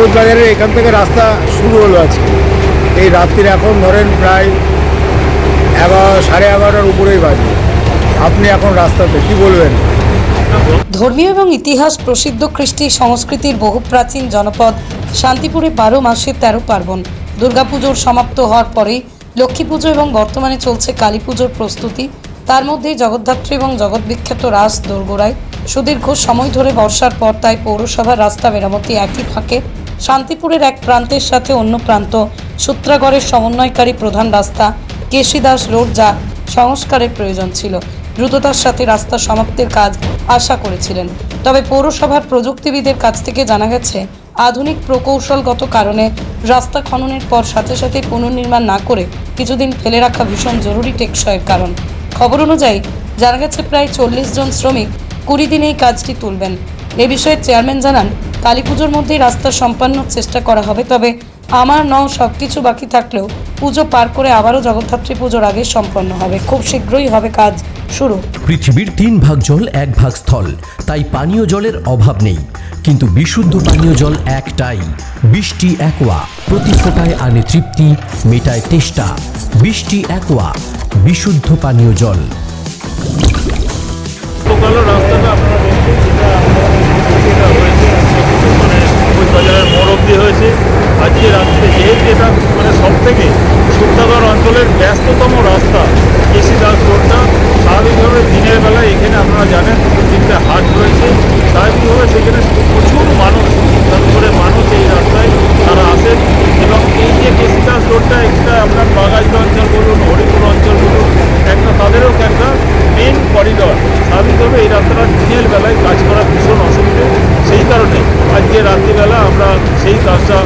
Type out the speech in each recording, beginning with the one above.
সবুজ বাজারের এখান থেকে রাস্তা শুরু হলো আজকে। এই রাত্রির এখন ধরেন প্রায় এগারো, সাড়ে এগারোটার উপরেই বাজে। আপনি এখন রাস্তাতে কি বলবেন? ধর্মীয় এবং ইতিহাস প্রসিদ্ধ কৃষ্টি সংস্কৃতির বহু প্রাচীন জনপদ শান্তিপুরে বারো মাসে তেরো পার্বণ। দুর্গাপুজোর সমাপ্ত হওয়ার পরেই লক্ষ্মী পুজো এবং বর্তমানে চলছে কালী পুজোর প্রস্তুতি। তার মধ্যেই জগদ্ধাত্রী এবং জগৎবিখ্যাত রাস দোরগোড়ায় সুদীর্ঘ সময় ধরে বর্ষার পর তাই পৌরসভার রাস্তা মেরামতি একই ফাঁকে শান্তিপুরের এক প্রান্তের সাথে অন্য প্রান্ত। সূত্রাগড়ের সমন্বয়কারী প্রধান রাস্তা কেশিদাস রোড যা সংস্কারের প্রয়োজন ছিল। দ্রুততার সাথে রাস্তা সমাপ্তির কাজ আশা করেছিলেন। তবে পৌরসভার প্রযুক্তিবিদের কাছ থেকে জানা গেছে, আধুনিক প্রকৌশলগত কারণে রাস্তা খননের পর সাথে সাথে পুনর্নির্মাণ না করে কিছুদিন ফেলে রাখা ভীষণ জরুরি টেকসইয়ের কারণ। খবর অনুযায়ী, জানা গেছে প্রায় চল্লিশ জন শ্রমিক কুড়ি দিনেই কাজটি তুলবেন। এ বিষয়ে চেয়ারম্যান জানান কালী পুজোর মধ্যেই রাস্তা সম্পন্নর চেষ্টা করা হবে তবে আমার ন সব কিছু বাকি থাকলেও পুজো পার করে আবারও জগদ্ধাত্রী পুজোর আগে সম্পন্ন হবে। খুব শীঘ্রই হবে কাজ শুরু। পৃথিবীর তিন ভাগ জল এক ভাগ স্থল। তাই পানীয় জলের অভাব নেই। কিন্তু বিশুদ্ধ পানীয় জল একটাই। বৃষ্টি একোয়া। প্রতি ফোটায় আনে তৃপ্তি মেটায় তেষ্টা। বৃষ্টি একোয়া। বিশুদ্ধ পানীয় জল। রাস্তাটা আপনারা যেটা হয়েছে। মানে সবুজ বাজারের মোড় অব্দি হয়েছে আজকে রাত্রে যেহেতু এটা মানে সব থেকে অঞ্চলের ব্যস্ততম রাস্তা কেসি দাস রোডটা, স্বাভাবিকভাবে দিনের বেলায় এখানে আপনারা জানেন দু তিনটে হাট রয়েছে। স্বাভাবিকভাবে সেখানে প্রচুর মানুষ তারপরে মানুষ এই রাস্তায় তারা আসেন। এবং এই যে কেসি দাস রোডটা, একটা আপনার বাগাইত অঞ্চল বলুন, হরিপুর অঞ্চল বলুন, একটা তাদেরও একটা মেন করিডর স্বাভাবিকভাবে এই রাস্তাটা দিনের বেলায় কাজ করা ভীষণ অসুবিধে সেই কারণে আজকে রাত্রিবেলা আমরা সেই কাজটা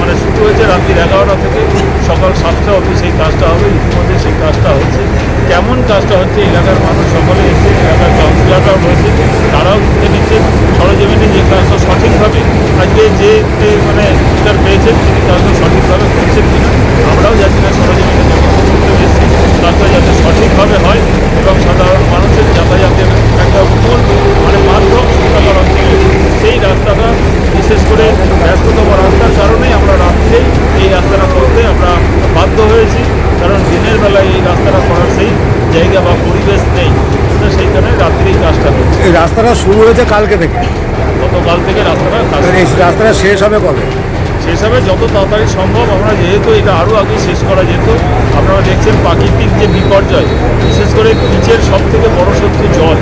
মানে শুরু হয়েছে রাত্রির এগারোটা থেকে সকাল সাতটা অবধি সেই কাজটা হবে, ইতিমধ্যে সেই কাজটা হচ্ছে। কেমন কাজটা হচ্ছে, এলাকার মানুষ সকলে এসে, এলাকার কাউন্সিলাররাও রয়েছে, তারাও দেখে নিচ্ছেন সরজমিনে যে কাজটা সঠিকভাবে আজকে যে মানে পেয়েছেন, তিনি কাজটা সঠিকভাবে করছেন কিনা, আমরাও যাচ্ছি না সরজমিনে যখন করতে এসেছি কাজটা যাতে সঠিকভাবে হয় এবং সাধারণ মানুষের যাতায়াতের একটা মূল মানে মাধ্যম সুন্দর অঞ্চলে সেই রাস্তাটা বিশেষ করে ব্যস্ততম রাস্তার কারণেই আমরা রাত্রেই এই রাস্তাটা করতে আমরা বাধ্য হয়েছি কারণ দিনের বেলায় এই রাস্তাটা করার সেই জায়গা বা পরিবেশ নেই। তো সেই কারণে রাত্রেই কাজটা হচ্ছে এই রাস্তাটা শুরু হয়েছে কালকে থেকে। গতকাল থেকে রাস্তাটা এই রাস্তাটা শেষ হবে কবে? শেষ হবে যত তাড়াতাড়ি সম্ভব। আমরা যেহেতু এটা আরও আগে শেষ করা যেত আপনারা দেখছেন প্রাকৃতিক যে বিপর্যয় বিশেষ করে নিচের সব থেকে বড় শত্রু জল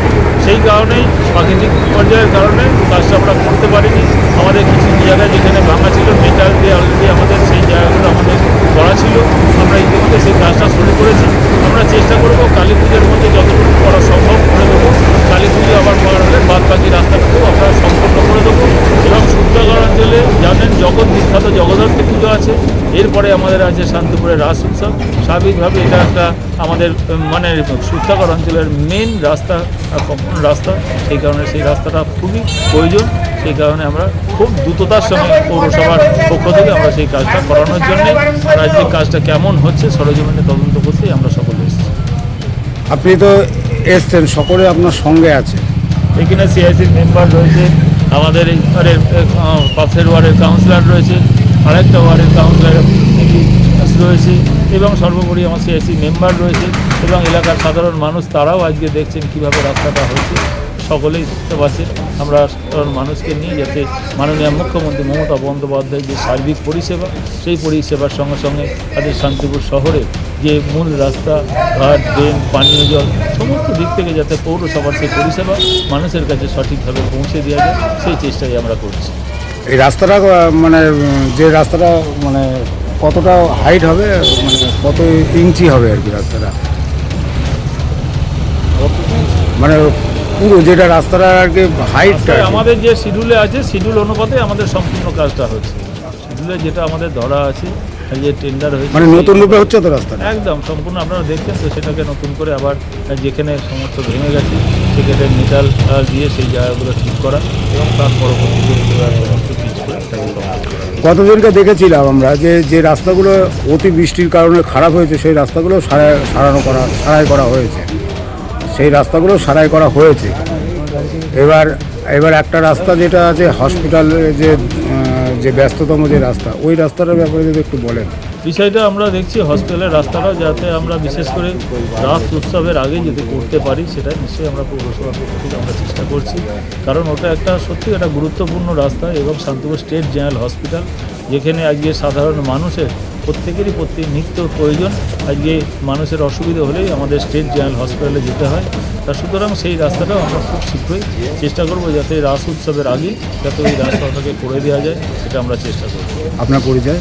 সেই কারণেই প্রাকৃতিক বিপর্যয়ের কারণে কাজটা আমরা করতে পারিনি। আমাদের কিছু জায়গায় যেখানে ভাঙা ছিল মেটাল দিয়ে অলরেডি আমাদের সেই জায়গাগুলো আমাদের করা ছিল আমরা ইতিমধ্যে সেই কাজটা শুরু করেছি আমরা চেষ্টা করব কালী পুজোর মধ্যে যতটুকু করা সম্ভব করে দেবো কালী পুজো আবার পার হলে বাদ বাকি রাস্তাটুকু আমরা সম্পূর্ণ করে দেবো এবং সূত্রাগড় অঞ্চলে জানেন জগৎ বিখ্যাত জগদ্ধাত্রী পুজো আছে। এরপরে আমাদের আছে শান্তিপুরের রাস উৎসব। স্বাভাবিকভাবে এটা একটা আমাদের মানে সূত্রাগড় অঞ্চলের মেন রাস্তা রাস্তা। সেই কারণে সেই রাস্তাটা খুবই প্রয়োজন। সেই কারণে আমরা খুব দ্রুততার সঙ্গে পৌরসভার পক্ষ থেকে আমরা সেই কাজটা করানোর জন্যে রাজ্যের কাজটা কেমন হচ্ছে সরজমিনে তদন্ত করতেই আমরা সকলে এসেছি। আপনি তো এসছেন সকলে আপনার সঙ্গে আছে। এখানে সিআইসির মেম্বার রয়েছে। আমাদের এই পাশের ওয়ার্ডের কাউন্সিলর রয়েছে। আরেকটা ওয়ার্ডের কাউন্সিলর রয়েছে এবং সর্বোপরি আমার সিআইসি মেম্বার রয়েছে এবং এলাকার সাধারণ মানুষ তারাও আজকে দেখছেন কীভাবে রাস্তাটা হয়েছে। সকলেই দেখতে পাচ্ছে আমরা সাধারণ মানুষকে নিয়ে যাতে মাননীয় মুখ্যমন্ত্রী মমতা বন্দ্যোপাধ্যায় যে সার্বিক পরিষেবা, সেই পরিষেবার সঙ্গে সঙ্গে তাদের শান্তিপুর শহরে যে মূল রাস্তা, ঘাট ড্রেন পানীয় জল, সমস্ত দিক থেকে যাতে পৌরসভার সেই পরিষেবা মানুষের কাছে সঠিকভাবে পৌঁছে দেওয়া যায়, সেই চেষ্টাই আমরা করছি। এই রাস্তাটা মানে যে রাস্তাটা মানে কতটা হাইট হবে মানে কত ইঞ্চি হবে আর কি রাস্তাটা? মানে পুরো যেটা রাস্তাটা আর কি হাইটটা আমাদের যে শিডিউলে আছে শিডিউল অনুপাতে আমাদের সম্পূর্ণ কাজটা হচ্ছে। শিডিউলে যেটা আমাদের ধরা আছে যে টেন্ডার হয়েছে মানে নতুন রূপে হচ্ছে তো রাস্তাটা? একদম সম্পূর্ণ আপনারা দেখছেন তো সেটাকে নতুন করে আবার যেখানে সমস্ত ভেঙে গেছে সেখানে মেটাল দিয়ে সেই জায়গাগুলো ঠিক করা এবং তার পরবর্তীতে গতদিনকে দেখেছিলাম আমরা যে যে রাস্তাগুলো অতি বৃষ্টির কারণে খারাপ হয়েছে, সেই রাস্তাগুলো সারাই সারানো করা সারাই করা হয়েছে। সেই রাস্তাগুলো সারাই করা হয়েছে। এবার এবার একটা রাস্তা যেটা আছে হসপিটাল যে যে ব্যস্ততম যে রাস্তা, ওই রাস্তাটার ব্যাপারে যদি একটু বলেন। বিষয়টা আমরা দেখছি হসপিটালের রাস্তাটা, যাতে আমরা বিশেষ করে রাত উৎসবের আগে যদি করতে পারি, সেটা নিশ্চয়ই আমরা পৌরসভা পক্ষ থেকে আমরা চেষ্টা করছি। কারণ ওটা একটা সত্যি একটা গুরুত্বপূর্ণ রাস্তা এবং শান্তিপুর স্টেট জেনারেল হসপিটাল, যেখানে আজকে সাধারণ মানুষের প্রত্যেকেরই প্রত্যেক নিত্য প্রয়োজন। আজকে মানুষের অসুবিধা হলেই আমাদের স্টেট জেনারেল হসপিটালে যেতে হয়। তা সুতরাং সেই রাস্তাটাও আমরা খুব শীঘ্রই চেষ্টা করব যাতে রাস উৎসবের আগে যাতে ওই রাস্তাটাকে করে দেওয়া যায়, সেটা আমরা চেষ্টা করব। আপনার পরিচয়?